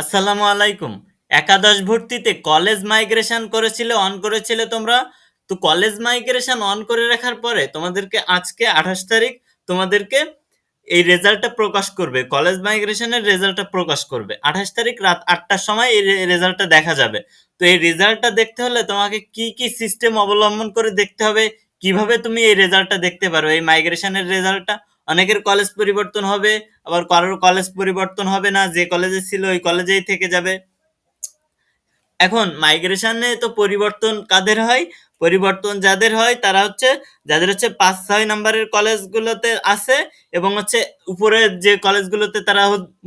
আসসালামু আলাইকুম। একাদশ ভর্তিতে কলেজ মাইগ্রেশন করেছিলে অন করেছিলে তোমরা? তো কলেজ মাইগ্রেশন অন করে রাখার পরে তোমাদেরকে আজকে আঠাশ তারিখ তোমাদেরকে এই রেজাল্টটা প্রকাশ করবে কলেজ মাইগ্রেশনের রেজাল্টটা প্রকাশ করবে। আঠাশ তারিখ রাত আটটার সময় এই রেজাল্টটা দেখা যাবে। তো এই রেজাল্টটা দেখতে হলে তোমাকে কি কি সিস্টেম অবলম্বন করে দেখতে হবে? কীভাবে তুমি এই রেজাল্টটা দেখতে পারো? এই মাইগ্রেশনের রেজাল্টটা অনেকের কলেজ পরিবর্তন হবে, আবার কারোর কলেজ পরিবর্তন হবে না, যে কলেজে ছিল ওই কলেজেই থেকে যাবে। এখন মাইগ্রেশনে তো পরিবর্তন কাদের হয়? পরিবর্তন যাদের হয়, তারা হচ্ছে, যাদের হচ্ছে পাঁচ, ছয় নাম্বারের কলেজগুলোতে আছে, এবং হচ্ছে উপরের যে কলেজগুলোতে তারা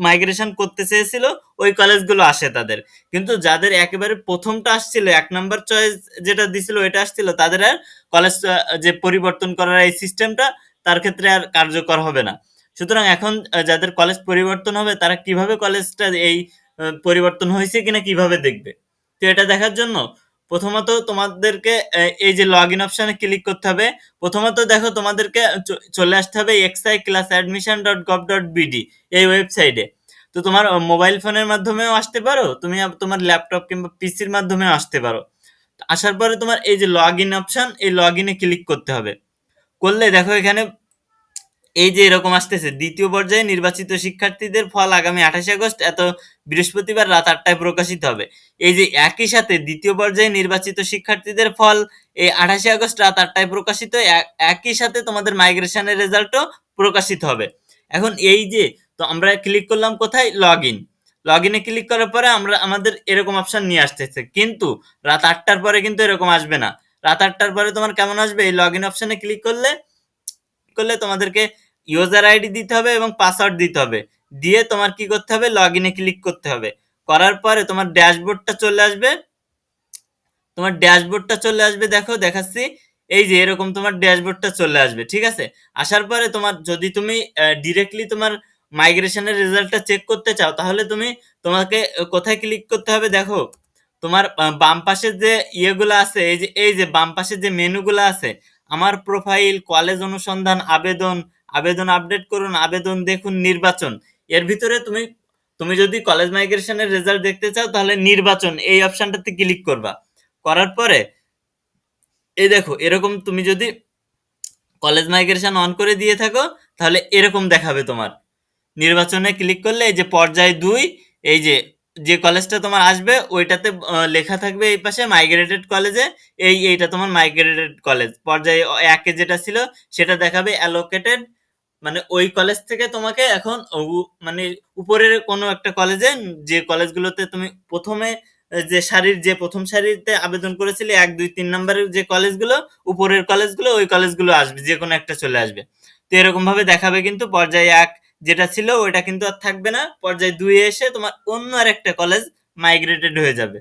মাইগ্রেশন করতে চেয়েছিল, ওই কলেজগুলো আসে তাদের। কিন্তু যাদের একেবারে প্রথমটা আসছিল, এক নাম্বার চয়েস যেটা দিছিল, ওইটা আসছিল, তাদের আর কলেজ যে পরিবর্তন করার এই সিস্টেমটা তার ক্ষেত্রে আর কার্যকর হবে না। সুতরাং এখন যাদের কলেজ পরিবর্তন হবে, তারা কীভাবে কলেজটা এই পরিবর্তন হয়েছে কিনা কীভাবে দেখবে? তো এটা দেখার জন্য প্রথমত তোমাদেরকে এই যে লগ ইন অপশানে ক্লিক করতে হবে। প্রথমত দেখো তোমাদেরকে চলে আসতে হবে XI class admission dot gov dot BD এই ওয়েবসাইটে তো তোমার মোবাইল ফোনের মাধ্যমেও আসতে পারো, তুমি তোমার ল্যাপটপ কিংবা পিসির মাধ্যমেও আসতে পারো। আসার পরে তোমার এই যে লগ ইন অপশান এই লগ ইনে ক্লিক করতে হবে। করলে দেখো এখানে এই যে এরকম আসতেছে, দ্বিতীয় পর্যায়ে নির্বাচিত শিক্ষার্থীদের ফল আগামী আঠাশে আগস্ট, এত বৃহস্পতিবার রাত আটটায় প্রকাশিত হবে। এই যে একই সাথে দ্বিতীয় পর্যায়ে নির্বাচিত শিক্ষার্থীদের ফল এই আঠাশে আগস্ট রাত আটটায় প্রকাশিত একই সাথে তোমাদের মাইগ্রেশনের রেজাল্টও প্রকাশিত হবে। এখন এই যে, তো আমরা ক্লিক করলাম কোথায়? লগ ইন লগ ইনে ক্লিক করার পরে আমরা, আমাদের এরকম অপশন নিয়ে আসতেছে। কিন্তু রাত আটটার পরে কিন্তু এরকম আসবে না। রাত আটটার পরে তোমার কেমন আসবে? এই লগ ইন অপশনে ক্লিক করলে করলে তোমাদেরকে ইউজার আইডি দিতে হবে এবং পাসওয়ার্ড দিতে হবে। দিয়ে তোমার কি করতে হবে? লগ ইনে ক্লিক করতে হবে। করার পরে তোমার ড্যাশবোর্ডটা চলে আসবে। তোমার ড্যাশবোর্ডটা চলে আসবে, দেখো, দেখাচ্ছি। এই যে এরকম তোমার ড্যাশবোর্ডটা চলে আসবে, ঠিক আছে? আসার পরে তোমার, যদি তুমি ডিরেক্টলি তোমার মাইগ্রেশনের রেজাল্টটা চেক করতে চাও, তাহলে তুমি তোমাকে কোথায় ক্লিক করতে হবে? দেখো তোমার বাম পাশের যে ইয়েগুলো আছে, এই যে এই যে বাম পাশের যে মেনুগুলো আছে, আমার প্রোফাইল কলেজ অনুসন্ধান, আবেদন আবেদন আপডেট করুন, আবেদন দেখুন, নির্বাচন। এর ভিতরে তুমি তুমি যদি কলেজ মাইগ্রেশনের রেজাল্ট দেখতে চাও, তাহলে নির্বাচন, এই অপশনটাতে ক্লিক করবা। করার পরে, এই দেখো, এরকম তুমি যদি কলেজ মাইগ্রেশন অন করে দিয়ে থাকো, তাহলে এরকম দেখাবে তোমার। নির্বাচনে ক্লিক করলে এই যে পর্যায় দুই, এই যে যে কলেজটা তোমার আসবে, ওইটাতে লেখা থাকবে এই পাশে মাইগ্রেটেড কলেজে এই, এইটা তোমার মাইগ্রেটেড কলেজ পর্যায়ে একে যেটা ছিল, সেটা দেখাবে অ্যালোকেটেড মানে ওই কলেজ থেকে তোমাকে এখন মানে উপরের কোনো একটা কলেজে যে কলেজগুলোতে তুমি প্রথমে যে সারির, যে প্রথম সারিতে আবেদন করেছিলে, এক, দুই, তিন নম্বরের যে কলেজগুলো উপরের কলেজগুলো ওই কলেজগুলো আসবে যে কোনো একটা চলে আসবে। তো এরকম ভাবে দেখাবে কিন্তু পর্যায়ে এক যেটা ছিল ওইটা কিন্তু আর থাকবে না। পর্যায়ে দুই এসে তোমার অন্য আর একটা কলেজ মাইগ্রেটেড হয়ে যাবে।